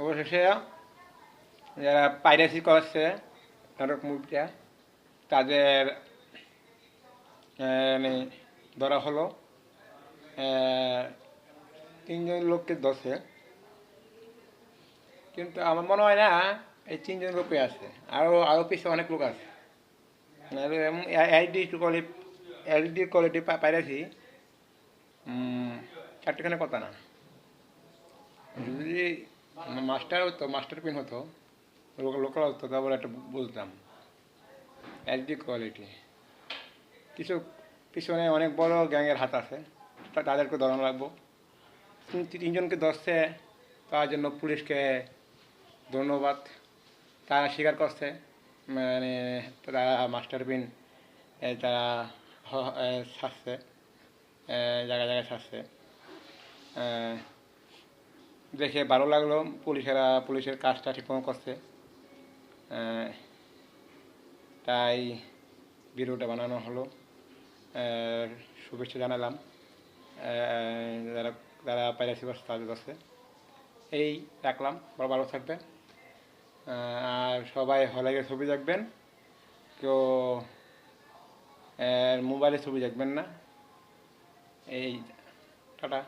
অবশেষে যারা পাইরেসি করছে নাটক মুভিটা তাদের মানে ধরা হলো। তিনজন লোককে দশে কিন্তু আমার মনে হয় না, এই তিনজন লোকই আছে। আরও আরও পিছিয়ে অনেক লোক আছে। এইচডি কোয়ালিটি এইচডি কোয়ালিটি পাইরেছি চারটেখানে কথা না। যদি মাস্টার হতো, মাস্টার পিন হতো লোকাল হতো, তারপর একটা বলতাম এইচডি কোয়ালিটি কিছু পিছনে অনেক বড় গ্যাংয়ের হাত আছে, তা- তাদেরকে ধরানো লাগবো। তিনজনকে ধরছে, তার জন্য পুলিশকে ধন্যবাদ। তারা স্বীকার করছে মানে তারা মাস্টার বিন তারা ছাড়ছে জায়গায় জায়গায় ছাড়ছে দেখে ভালো লাগল, পুলিশেরা, পুলিশের কাজটা ঠিকমতো করছে। তাই ভিডিওটা বানানো হলো। শুভেচ্ছা জানালাম। যারা যারা পাইরাসি করছে, তাদের কাছে। এই রাখলাম। বড় ভালো থাকবেন। আর সবাই হলে ছবি দেখবেন। কেউ মোবাইলে ছবি দেখবেন না। এই, টাটা।